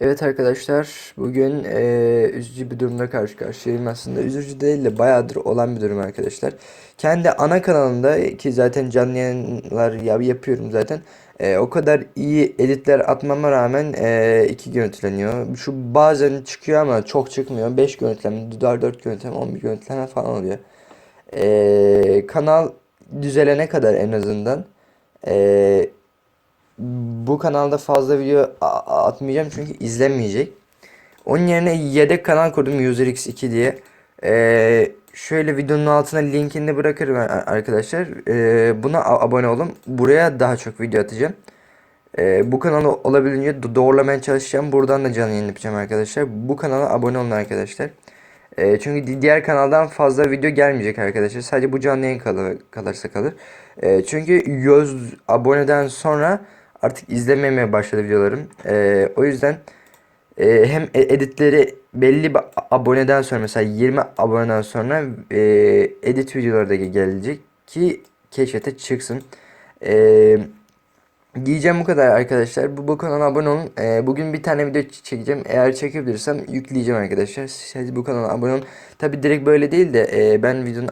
Evet arkadaşlar bugün eee, üzücü bir durumla karşı karşıyayım aslında üzücü değil de bayağıdır olan bir durum arkadaşlar. Kendi ana kanalımda ki zaten canlı yayınlar ya- yapıyorum zaten eee, o kadar iyi editler atmama rağmen eee, iki görüntüleniyor. Şu bazen çıkıyor ama çok çıkmıyor. 5 görüntüleme, 4 görüntüleme, 11 görüntüleme falan oluyor. Eee, kanal düzelene kadar en azından bu kanalda fazla video atmayacağım çünkü izlenmeyecek. Onun yerine yedek kanal kurdum UserX2 diye. Ee, şöyle videonun altına linkini bırakırım ar- arkadaşlar. Ee, buna abone olun. Buraya daha çok video atacağım. Ee, bu kanalı olabildiğince do- doğrulamaya çalışacağım. Buradan da canlı yayın yapacağım arkadaşlar. Bu kanala abone olun arkadaşlar. Ee, çünkü di- diğer kanaldan fazla video gelmeyecek arkadaşlar. Sadece bu canlı yayın kalır, kalırsa kalır. Ee, çünkü 100 aboneden sonra artık izlememeye başladı videolarım. Ee, o yüzden e, hem e- editleri belli bir aboneden sonra mesela 20 aboneden sonra e, edit videoları da ge- gelecek ki keşfete çıksın. Eee Diyeceğim bu kadar arkadaşlar. Bu, bu kanala abone olun. Ee, bugün bir tane video çekeceğim. Eğer çekebilirsem yükleyeceğim arkadaşlar. Siz bu kanala abone olun. Tabi direkt böyle değil de e, ben videonun